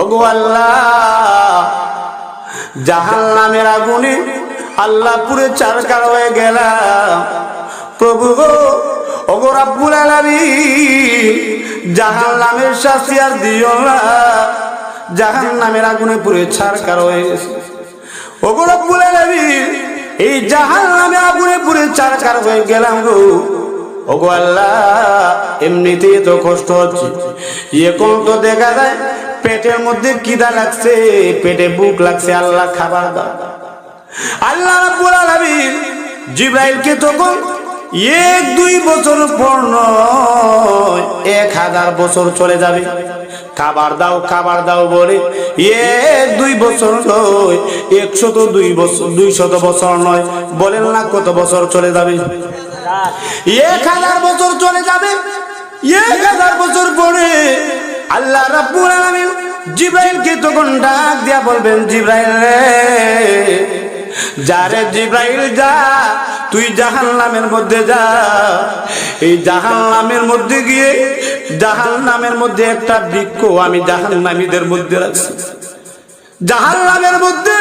ওগো আল্লাহ নামের আগুনে আল্লাহ পুরে চারকার হয়ে গেলাম। প্রভু গো, ওগো রাব্বুল আলামিন জাহান নামের শাস্তি আর দিও না। জাহান নামের আগুনে পুরে ছারকার হয়ে ওগো রব্বুল আলামিন, এই জাহান নামে আগুনে পুরে চারকার হয়ে গেলাম গো। ওগো আল্লাহ, এমনিতেই তো কষ্ট হচ্ছে। এখন তো দেখা যায় পেটের মধ্যে কিদা লাগছে? পেটে বুক লাগছে, আল্লাহ খাবার দাও। আল্লাহ রাব্বুল আলামিন জিব্রাইলকে তখন এক দুই বছর পর নয়, এক হাজার বছর চলে যাবে। খাবার দাও খাবার দাও বলে এক দুই বছর নয়, একশত দুই বছর দুই শত বছর নয়, বলেন না কত বছর চলে যাবে? এক হাজার বছর চলে যাবে, এক হাজার বছর পরে আল্লাহ রাব্বুল আলামিন জিব্রাইলকে তখন ডাক দিয়া বলবেন, জিব্রাইল রে যারে জিব্রাইল, যা, তুই জাহান্নামের মধ্যে যা। এই জাহান্নামের মধ্যে গিয়ে, জাহান্নামের মধ্যে একটা বৃক্ষ আমি জাহান্নামীদের মধ্যে রাখছি। জাহান্নামের মধ্যে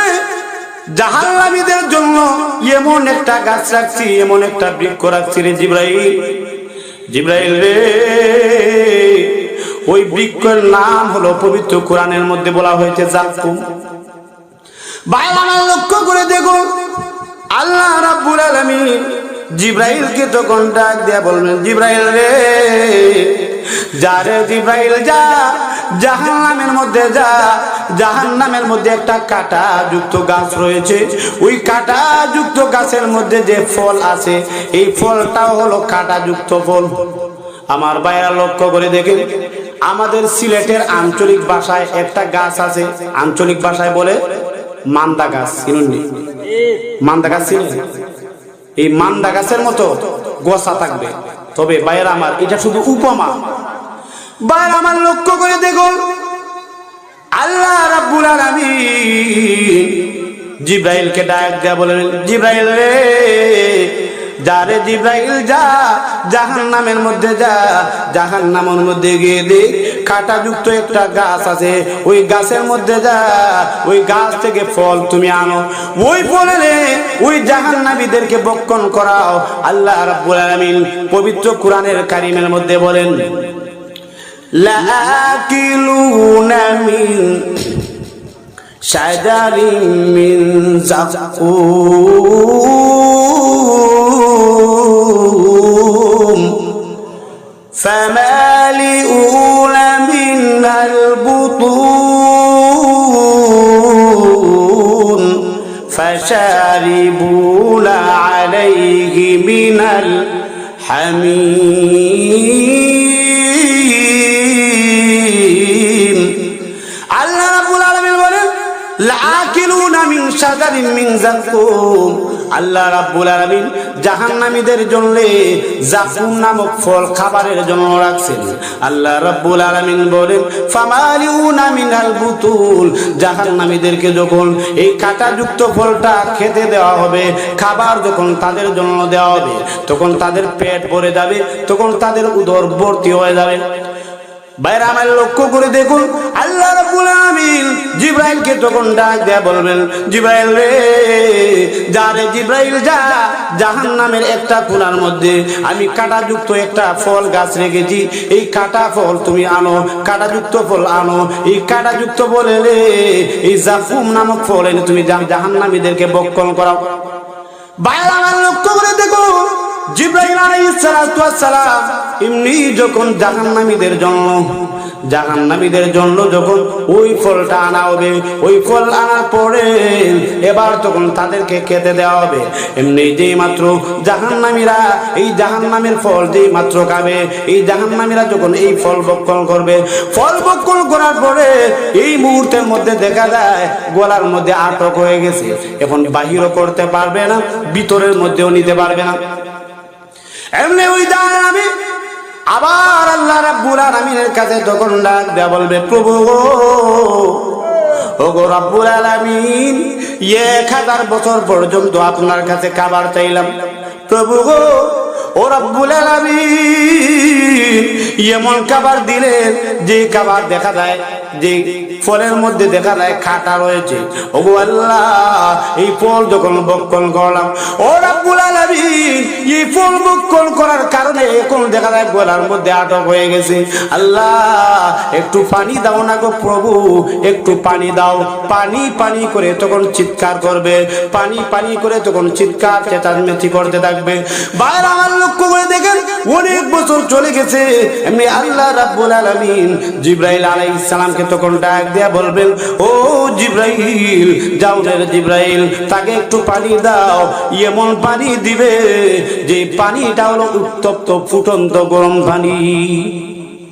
জাহান্নামীদের জন্য এমন একটা গাছ রাখছি, এমন একটা বৃক্ষ রাখছি রে জিব্রাইল। জিব্রাইল রে ওই বৃক্ষের নাম হলো পবিত্র কোরআনের মধ্যে বলা হয়েছে জাকুম। আমার লক্ষ্য করে দেখুন আল্লাহ রাব্বুল আলামিন জিব্রাইলকে তখন ডাক দেয়া বলবেন জিব্রাইল রে, যা রে জিব্রাইল, যা। জাহান্নামের মধ্যে যা। জাহান্নামের মধ্যে একটা কাটা যুক্ত গাছ রয়েছে। ওই কাটা যুক্ত গাছের মধ্যে যে ফল আছে, এই ফলটাও হলো কাটা যুক্ত ফল। আমার বাইরা লক্ষ্য করে দেখেন আমাদের সিলেটের আঞ্চলিক ভাষায় একটা গাছ আছে। আঞ্চলিক ভাষায় বলে মান্দা গাছ চিনুননি মান্দা গাছ চিনেন? এই মান্দা গাছের মতো গোসা থাকবে। তবে বাইরে আমার, এটা শুধু উপমা। বাইরে আমার লক্ষ্য করে দেখুন আল্লাহ রাব্বুল আলামিন জিব্রাইলকে ডাক দেয়া বলেন, জিব্রাইল রে যা রে জিব্রাইল যা জাহান্নামের মধ্যে যা জাহান্নামের মধ্যে গিয়ে দেখ কাঁটাযুক্ত একটা গাছ আছে ওই গাছের মধ্যে যা ওই গাছ থেকে ফল তুমি আনো ওই ফলে রে ওই জাহান্নামীদেরকে বক্ষণ করাও আল্লাহ রাব্বুল আলামিন পবিত্র কোরআনের কারিমের মধ্যে বলেন لآكلون من شجر من زقوم فمالئون منها البطون فشاربون عليه من الحميم. যাকুম আল্লাহ রাব্বুল আলামিন জাহান্নামীদের জন্য জাকুম নামক ফল খাবারের জন্য রাখছেন। আল্লাহ রাব্বুল আলামিন বলেন, ফামালিউনা মিনাল বুতুল। জাহান্নামীদেরকে যখন এই কাঁটাযুক্ত ফলটা খেতে দেওয়া হবে, খাবার যখন তাদের জন্য দেওয়া হবে, তখন তাদের পেট ভরে যাবে, তখন তাদের উদর ভর্তি হয়ে যাবে। বাইরে আমার লক্ষ্য করে দেখুন, আল্লাহ রাব্বুল আলামিন জিব্রাইলকে তখন ডাক দেয়া বলবেন, জিব্রাইল রে, যা রে জিব্রাইল, যা। জাহান্নামের একটা কোনার মধ্যে আমি কাঁটাযুক্ত একটা ফল গাছ রেখেছি। এই কাঁটা ফল তুমি আনো, কাঁটাযুক্ত ফল আনো। এই কাঁটাযুক্ত বলে রে এই জাফুম নামক ফল এনে তুমি জাহান্নামীদেরকে বক্ষণ করাও। বাইরে আমার লক্ষ্য করে দেখো জিব্রাইল আলাইহিস সালাতু ওয়াস সালাম এমনি যখন জাহান্নামীদের জন্য জাহান্নামীদের জন্য যখন ওই ফলটা আনা হবে, ওই ফল আনার পরে এবার তখন তাদেরকে খেতে দেওয়া হবে। এমনি যেই মাত্র জাহান্নামীরা, এই জাহান্নামের ফল যেই মাত্র খাবে, এই জাহান্নামীরা যখন এই ফল বক্ষণ করবে, ফল বক্ষণ করার পরে এই মুহূর্তের মধ্যে দেখা যায়, গলার মধ্যে আটক হয়ে গেছে। এখন বাহিরও করতে পারবে না, ভিতরের মধ্যেও নিতে পারবে না। এমনি ওই দান আমি। আবার আল্লাহ রাব্বুল আলামিনের কাছে তখন ডাক দেয়া বলবে, প্রভু গো ও গো রাব্বুল আলামিন, এক হাজার বছর পর্যন্ত আপনার কাছে খাবার চাইলাম। প্রভু গো, ও রব্বুল আলামিন, এমন খাবার দিলেন যে খাবার দেখা যায় যে ফলের মধ্যে দেখা যায় খাটা রয়েছে। ওগো আল্লাহ, এই ফল যখন বক্ষণ করলাম, ও রাব্বুল আলামিন, এই ফল বক্ষণ করার কারণে এখন দেখা যায় গলার মধ্যে আটক হয়ে গেছে। আল্লাহ, একটু পানি দাও না গো প্রভু, একটু পানি দাও। পানি পানি করে তখন চিৎকার করবে, পানি পানি করে তখন চিৎকার, চেঁচামেচি করতে থাকবে। বাইরে আমার লক্ষ্য করে দেখেন, অনেক বছর চলে গেছে, এমনি আল্লাহ রাব্বুল আলামিন জিব্রাইল আলাইহিস সালামকে তখন ডাক দেয়া বলবেন, ও জিব্রাইল, যাও রে জিব্রাইল, তাকে একটু পানি দাও, এমন পানি দিবে যে পানিটা হলো উত্তপ্ত, ফুটন্ত গরম পানি।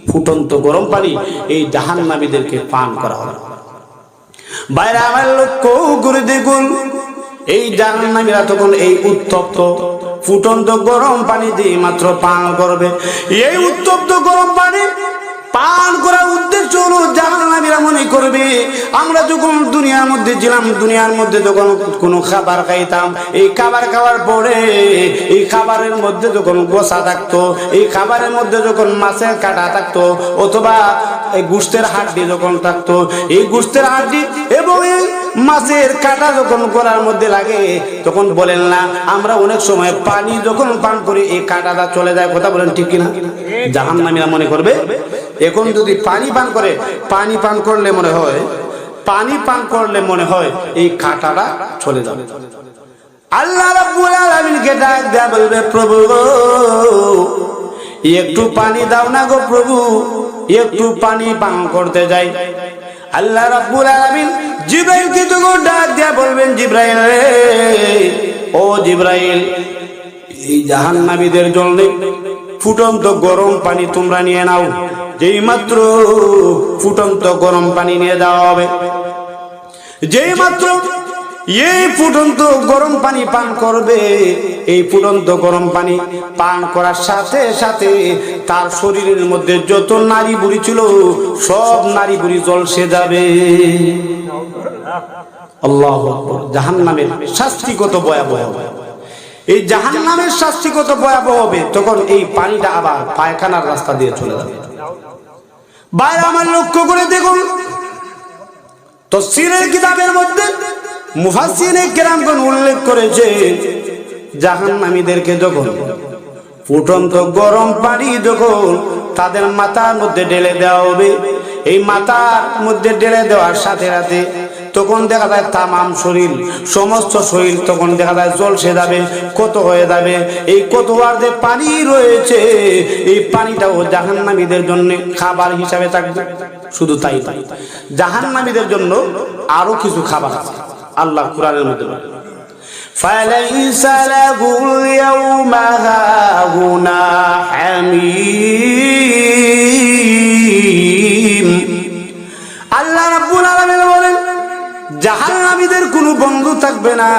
ফুটন্ত গরম পানি, এই জাহান্নামীদেরকে পান করা হবে বাইরে আমার লক্ষ্য করে দেখুন, এই জাহান্নামীরা তখন এই উত্তপ্ত, ফুটন্ত গরম পানি দিয়ে মাত্র পান করবে। এই উত্তপ্ত গরম পানি পান করার উদ্দেশ্য হলো জাহান্নামীরা মনে করবে, আমরা যখন দুনিয়ার মধ্যে ছিলাম, দুনিয়ার মধ্যে যখন কোনো খাবার খাইতাম, এই খাবার খাওয়ার পরে, এই খাবারের মধ্যে যখন গোসা থাকতো, এই খাবারের মধ্যে যখন মাছের কাটা থাকতো, অথবা এই গুস্তের হাড্ডি যখন থাকতো, এই গুস্তের হাড্ডি এবং এই মাছের কাটা যখন গলার মধ্যে লাগে, তখন বলেন না, আমরা অনেক সময় পানি যখন পান করি, এই কাটাটা চলে যায়, কথা বলেন ঠিক কিনা? জাহান নামীরা মনে করবে? এখন যদি পানি পান করে পানি পান করলে মনে হয় পানি পান করলে মনে হয় এই কাটাটা চলে যাবে। আল্লাহ রাব্বুল ডাক দেয়া বলবে প্রভু গো, একটু পানি দাও না গো প্রভু একটু পানি পান করতে যাই। আল্লাহ রাব্বুল আলামিন জিব্রাইলকে যখন ডাক দেয়া বলবেন জিব্রাইল ও জিব্রাইল এই জাহান জাহান্নামীদের জন্য ফুটন্ত গরম পানি তোমরা নিয়ে নাও। যেই মাত্র ফুটন্ত গরম পানি নিয়ে দেওয়া হবে। যেই মাত্র এই ফুটন্ত গরম পানি পান করবে, এই ফুটন্ত গরম পানি পান করার সাথে সাথে তার শরীরের মধ্যে যত নারী বুড়ি ছিল, সব নারী বুড়ি জলসে যাবে। আল্লাহ জাহান নামের শাস্তি কত এই জাহান নামের শাস্তি কত ভয়াবহ হবে, তখন এই পানিটা আবার পায়খানার রাস্তা দিয়ে চলে যাবে। বাইরে আমার লক্ষ্য করে দেখুন। তো তসিরের কিতাবের মধ্যে মুফাসিনে কেরামগণ উল্লেখ করেছে, জাহান্নামীদেরকে যখন ফুটন্ত গরম পানি যখন তাদের মাথার মধ্যে ঢেলে দেওয়া হবে, এই মাথার মধ্যে ঢেলে দেওয়ার সাথে সাথে তখন দেখা যায় তামাম শরীর সমস্ত শরীর তখন দেখা যায় জলসে যাবে কত হয়ে যাবে এই কত আর যে পানি রয়েছে এই পানিটাও জাহান্নামীদের জন্য খাবার হিসাবে থাকবে শুধু তাই তাই জাহান্নামীদের জন্য আরো কিছু খাবার আছে আল্লাহ কোরআনের মধ্যে বলে فليس له اليوم هاهنا حميم জাহান্নামীদের কোনো বন্ধু থাকবে না।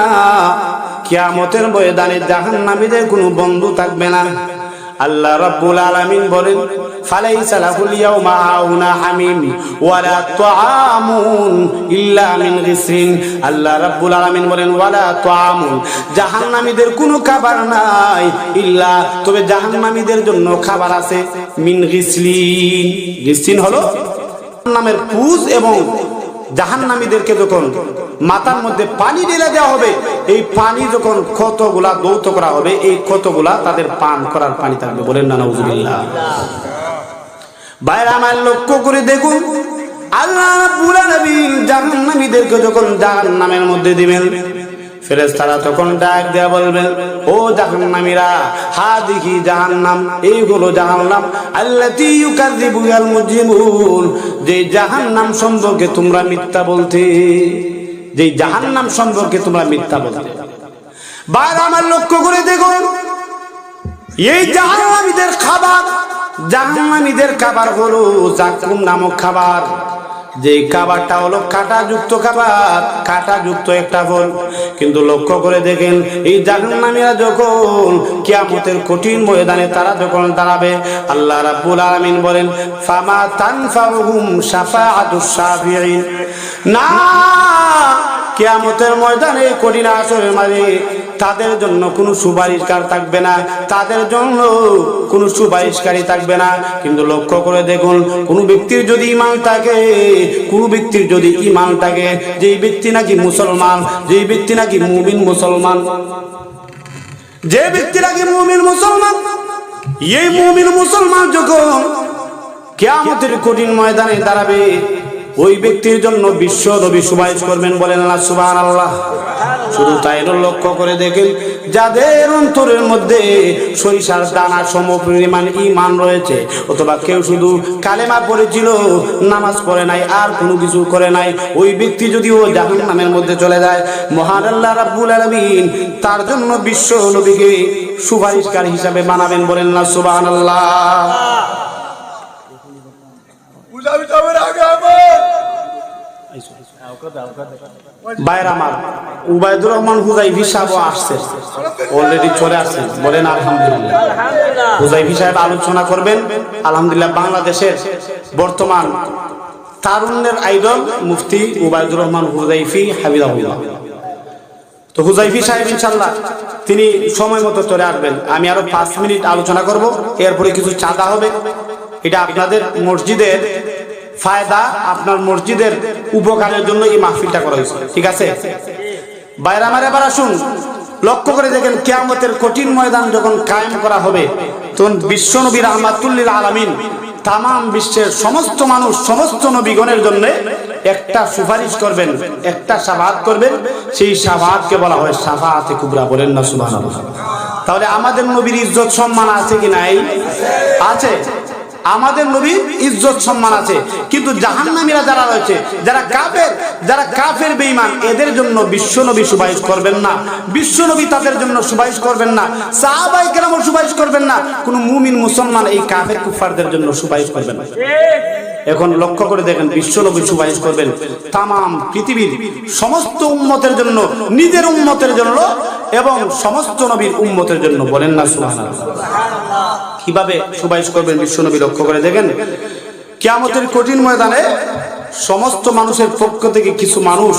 কিয়ামতের ময়দানে জাহান্নামীদের কোনো বন্ধু থাকবে না। আল্লাহ রাব্বুল আলামিন বলেন, ফালাইসা লাহুল ইয়াউমা হাউনা হামিম ওয়ালা তুআমুন ইল্লা মিন গিসরিন। আল্লাহ রাব্বুল আলামিন বলেন, ওয়ালা তুআমুন, জাহান্নামীদের কোনো খাবার নাই ইল্লা, তবে জাহান্নামীদের জন্য খাবার আছে মিন গিসলিন গিসলিন হলো নামের পুজ এবং জাহান্নামীদেরকে যখন মাথার মধ্যে পানি ঢেলে দেওয়া হবে, এই পানি যখন ক্ষতগুলা দৌত করা হবে, এই ক্ষতগুলা তাদের পান করার পানি থাকবে। বলেন না নজুবিল্লাহ বাইরে আমার লক্ষ্য করে দেখুন, আল্লাহ পুরা নবী জাহান্নামীদেরকে যখন জাহান্নামের মধ্যে দিবেন ফেরেশতারা তখন ডাক দেয়া বলবেন ও জাহান্নামীরা হা দেখি জাহান্নাম এই হলো জাহান্নাম, আল্লাতী ইউকাযযিবু আল মুজরিমুন, যে জাহান্নাম সম্পর্কে তোমরা মিথ্যা বলতে, যে জাহান্নাম সম্পর্কে তোমরা মিথ্যা বলতে। বাইরে আমার লক্ষ্য করে দেখুন এই জাহান্নামীদের খাবার জাহান্নামীদের খাবার হলো জাকুম নামক খাবার। যে কাবারটা হলো কাটা কাঁটাযুক্ত খাবার, কাঁটাযুক্ত একটা ফল। কিন্তু লক্ষ্য করে দেখেন, এই জাহান্নামীরা যখন কিয়ামতের কঠিন ময়দানে তারা যখন দাঁড়াবে, আল্লাহ রাব্বুল আলামিন বলেন, ফামা তানফাহুম শাফাআতুস শাফিঈন না কিয়ামতের ময়দানে কঠিন আসরের মাঝে তাদের জন্য কোনো সুপারিশকার থাকবে না, তাদের জন্য কোনো সুপারিশকারী থাকবে না। কিন্তু লক্ষ্য করে দেখুন, কোনো ব্যক্তির যদি ইমান থাকে, কোনো ব্যক্তির যদি ইমান থাকে, যেই ব্যক্তি নাকি মুসলমান, যেই ব্যক্তি নাকি মুমিন মুসলমান, যে ব্যক্তি নাকি মুমিন মুসলমান, এই মুমিন মুসলমান যখন কেয়ামতের কঠিন ময়দানে দাঁড়াবে ওই ব্যক্তির জন্য বিশ্ব নবী সুপারিশ করবেন বলেন আল্লাহ সুবাহ আল্লাহ শুধু তাই লক্ষ্য করে দেখেন, যাদের অন্তরের মধ্যে সরিষার দানা সম পরিমাণ ইমান রয়েছে, অথবা কেউ শুধু কালেমা পড়েছিল, নামাজ পড়ে নাই, আর কোনো কিছু করে নাই, ওই ব্যক্তি যদি ও জাহান নামের মধ্যে চলে যায়, মহান আল্লাহ রাব্বুল আলমিন তার জন্য বিশ্ব নবীকে সুপারিশকার হিসাবে বানাবেন বলেন না সুবহানাল্লাহ। বুঝাবি রহমান অলরেডি চলে আসছেন আলহামদুলিল্লাহ। বাংলাদেশের বর্তমান তারুণ্যের আইডল মুফতি উবাইদুর রহমান হুজাইফি হাবিদাহুল্লাহ তো হুজাইফি সাহেব ইনশাল্লাহ তিনি সময় মতো চলে আসবেন। আমি আরও পাঁচ মিনিট আলোচনা করব। এরপরে কিছু চাঁদা হবে। এটা আপনাদের মসজিদের ফায়দা আপনার মসজিদের উপকারের জন্য এই মাহফিলটা করা হয়েছে। ঠিক আছে? বাইরে আমার এবার আসুন। লক্ষ্য করে দেখেন কেয়ামতের কঠিন ময়দান যখন কায়েম করা হবে, তখন বিশ্ব নবী রহমাতুল্লিল আলমিন তাম বিশ্বের সমস্ত মানুষ, সমস্ত নবীগণের জন্য একটা সুপারিশ করবেন, একটা সাফাত করবেন। সেই সাফাতকে বলা হয় সাফাতে কুবরা। বলেন না সুবাহ তাহলে আমাদের নবীর ইজ্জত সম্মান আছে কি নাই? আছে। আমাদের নবীর ইজ্জত সম্মান আছে। কিন্তু জাহান্নামীরা যারা রয়েছে, যারা কাফের যারা কাফের বেঈমান, এদের জন্য বিশ্ব নবী সুপারিশ করবেন না। বিশ্ব নবী তাদের জন্য সুপারিশ করবেন না। সাহাবাই কেরামও সুপারিশ করবেন না। কোনো মুমিন মুসলমান এই কাফের কুফারদের জন্য সুপারিশ করবেন না। এখন লক্ষ্য করে দেখেন বিশ্ব নবী সুপারিশ করবেন তাম পৃথিবীর সমস্ত উম্মতের জন্য, নিজের উম্মতের জন্য এবং সমস্ত নবীর উম্মতের জন্য। বলেন না সুবহানাল্লাহ। কীভাবে সুপারিশ করবেন বিশ্বনবী লক্ষ্য করে দেখেন? কিয়ামতের কঠিন ময়দানে সমস্ত মানুষের পক্ষ থেকে কিছু মানুষ,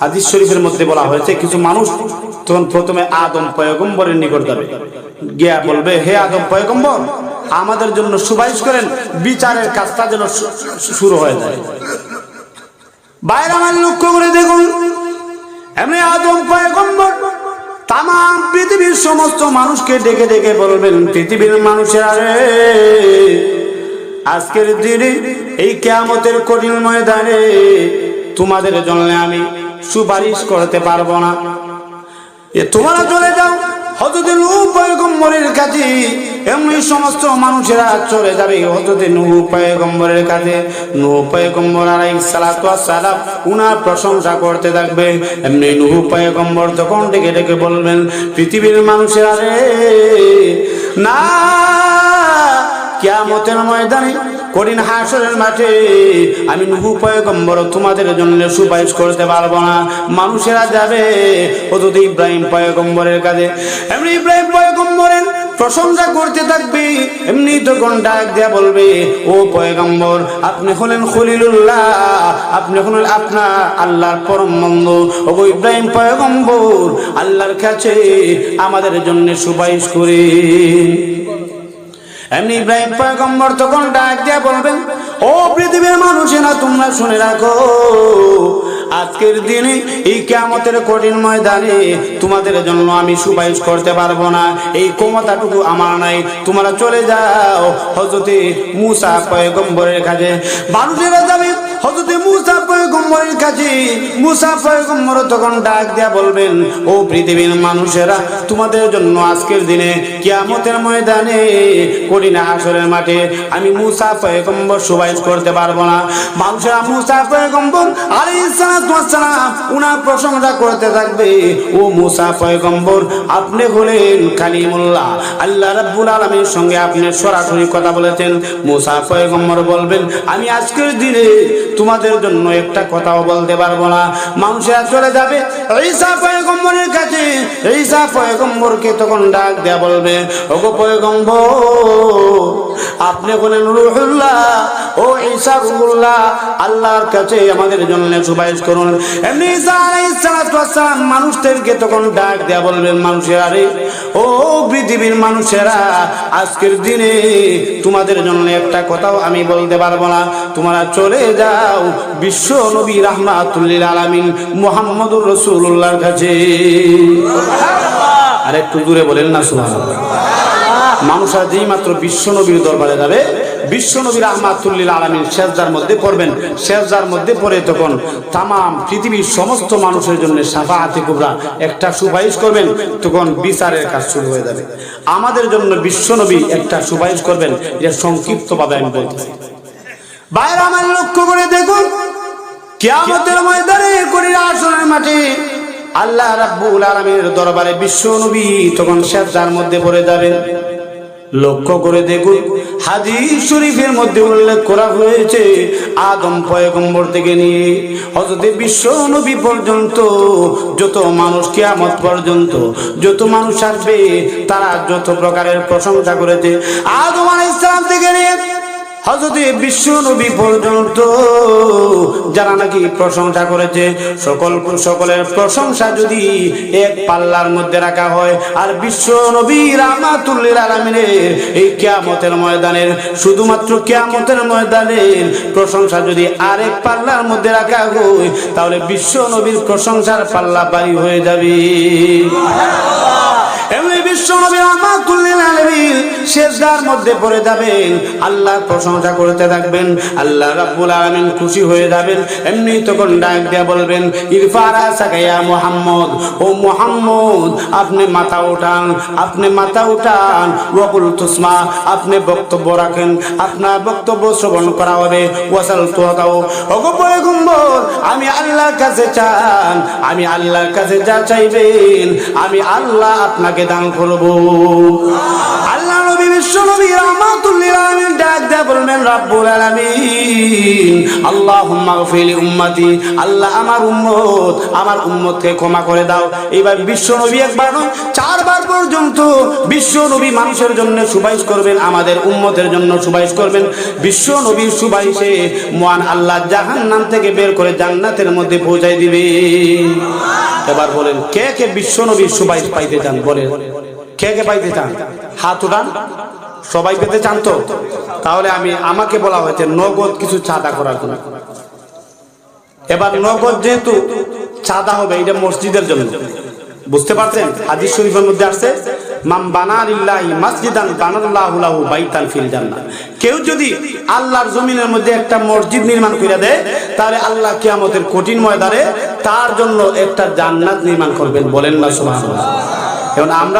হাদিস শরীফের মধ্যে বলা হয়েছে, কিছু মানুষ তখন প্রথমে আদম পয়গম্বরের নিকট যাবে। গিয়া বলবে, হে আদম পয়গম্বর আমাদের জন্য সুপারিশ করেন, বিচারের কাজটা যেন শুরু হয়ে যায়। বাইরে আমার লক্ষ্য করে দেখুন, এমনি আদম, পয়গম্বর তাম পৃথিবীর সমস্ত মানুষকে ডেকে ডেকে বলবেন, পৃথিবীর মানুষেরা রে, আজকের দিনে এই কেয়ামতের কঠিন ময়দানে তোমাদের জন্য আমি সুপারিশ করতে পারব না। এ, তোমরা চলে যাও হজরত নূহ পয়গম্বরের কাছে, এমনি সমস্ত মানুষেরা চলে যাবে হজরত নূহ পয়গম্বরের কাছে। নূহ পয়গম্বর আলাইহিস সালাতু সালাম উনার প্রশংসা করতে থাকবে। এমনি নূহ পয়গম্বর তখন ডেকে ডেকে বলবেন, পৃথিবীর মানুষেরা রে, না, কিয়ামতের ময়দানে কঠিন হাসরের মাঠে আমি নুহু পয়গম্বর তোমাদের জন্য সুপারিশ করতে পারব না। মানুষেরা যাবে অত ইব্রাহিম পয়গম্বরের কাছে। এমনি ইব্রাহিম পয়গম্বরের প্রশংসা করতে থাকবে, এমনি তখন ডাক দেয়া বলবে, ও পয়গম্বর, আপনি হলেন খলিলুল্লাহ, আপনি হলেন আপনার আল্লাহর পরম বন্ধু। ও ইব্রাহিম পয়গম্বর, আল্লাহর কাছে আমাদের জন্য সুপারিশ করে। এমনি ইব্রাহিম পয়গম্বর তখন ডাক দিয়ে বলবেন, ও পৃথিবীর মানুষেরা, তোমরা শুনে রাখো, আজকের দিনে এই কেমতের কঠিন ময়দানে তোমাদের জন্য আমি সুপারিশ করতে পারব না। এই ক্ষমতাটুকু আমার নাই, তোমরা চলে যাও। হজরতে মুসা পয়গম্বরের কাছে, মানুষেরা যাবে হজরতে মুসা পয়গম্বরের কাছে, মুসা পয়গম্বর তখন ডাক দিয়া বলবেন, ও পৃথিবীর মানুষেরা, তোমাদের জন্য আজকের দিনে কিয়ামতের ময়দানে কঠিন আসরের মাঠে আমি মুসা পয়গম্বর সুবাইশ করতে পারব না। মানুষেরা মুসা পয়গম্বর আলাইহিস সালাতু ওয়াস সালাম উনার প্রশংসা করতে থাকবে, ও মুসা পয়গম্বর, আপনি হলেন কালিমুল্লাহ, আল্লাহ রাব্বুল আলামিনের সঙ্গে আপনি সরাসরি কথা বলেছেন। মুসা পয়গম্বর বলবেন, আমি আজকের দিনে তোমাদের জন্য একটা কথাও বলতে পারব না। মানুষেরা চলে যাবে, ঈসা পয়গম্বরের কাছে। ঈসা পয়গম্বরকে তখন ডাক দেয়া বলবে, ওগো পয়গম্বর, আপনি বলেন ও ঈসা রুহুল্লাহ, আল্লাহর কাছে আমাদের জন্য সুপারিশ করুন। মানুষদেরকে তখন ডাক দেয়া বলবেন, মানুষেরা রে, ও পৃথিবীর মানুষেরা, আজকের দিনে তোমাদের জন্য একটা কথাও আমি বলতে পারব না। তোমরা চলে যাও বিশ্ব নবী রাহমাতুল্লিল আলামিন মুহাম্মদুর রাসূলুল্লাহর কাছে। আর একটু দূরে বলেন না সুবহানাল্লাহ। মানুষরা যেই মাত্র বিশ্ব নবীর দরবারে যাবে বিশ্ব নবীর আহমাতুল্লিল আলমীর শেষদার মধ্যে পড়বেন। শেষদার মধ্যে পড়ে তখন তাম পৃথিবীর সমস্ত মানুষের জন্য সাফা হাতে কুবরা একটা সুপারিশ করবেন তখন বিচারের কাজ শুরু হয়ে যাবে। আমাদের জন্য বিশ্ব নবী একটা সুপারিশ করবেন এটা সংক্ষিপ্তভাবে আমি বলতেছি। বাইরে আমার লক্ষ্য করে দেখুন, কিয়ামতের ময়দানে করি আসনের মাঠে আল্লাহ রাব্বুল আলামিনের দরবারে বিশ্ব নবী তখন সেজদার মধ্যে পড়ে যাবেন। লক্ষ্য করে দেখুন, হাদিস শরীফের মধ্যে উল্লেখ করা হয়েছে, আদম পয়গম্বর থেকে নিয়ে হজরতে বিশ্ব নবী পর্যন্ত, যত মানুষ কিয়ামত পর্যন্ত, যত মানুষ আসবে, তারা যত প্রকারের প্রশংসা করেছে। আদম আলাইহিস সালাম থেকে নিয়ে হজরতে বিশ্ব নবী পর্যন্ত, যারা নাকি প্রশংসা করেছে, সকল সকলের প্রশংসা যদি এক পাল্লার মধ্যে রাখা হয়, আর বিশ্ব নবী রামাতুল্লিল আলমিনের এই কিয়ামতের ময়দানের, শুধুমাত্র কিয়ামতের ময়দানের প্রশংসা যদি আরেক পাল্লার মধ্যে রাখা হয়, তাহলে বিশ্ব নবীর প্রশংসার পাল্লা বাড়ি হয়ে যাবে। আপনি মাথা উঠান, আপনি মাথা উঠান। তুসমা, আপনি বক্তব্য রাখেন, আপনার বক্তব্য শ্রবণ করা হবে। ওয়াসাল আমি আল্লাহর কাছে চান, আমি আল্লাহর কাছে যা চাইবেন, আমি আল্লাহ আপনাকে দান করব। মানুষের জন্য সুপারিশ করবেন, আমাদের উম্মতের জন্য সুপারিশ করবেন। বিশ্ব নবীর সুপারিশে মহান আল্লাহ জাহান্নাম থেকে বের করে জান্নাতের মধ্যে পৌঁছাই দিবে এবার বলেন, কে কে বিশ্ব নবীর সুপারিশ পাইতে চান? বলেন। কে কে পাইতে চান? হাত উঠান। সবাই পেতে চান তো? তাহলে আমি আমাকে বলা হয়েছে নগদ কিছু চাঁদা করার জন্য। এবার নগদ যেহেতু চাঁদা হবে, এটা মসজিদের জন্য। বুঝতে পারছেন? হাদিস শরীফের মধ্যে আসছে মাম মাসজিদান বানাল্লাহু লাহু বাইতান ফিল জান্নাহ। কেউ যদি আল্লাহর জমিনের মধ্যে একটা মসজিদ নির্মাণ করে দেয়, তাহলে আল্লাহ কিয়ামতের কঠিন ময়দানে তার জন্য একটা জান্নাত নির্মাণ করবেন। বলেন না সুবহানাল্লাহ। এখন আমরা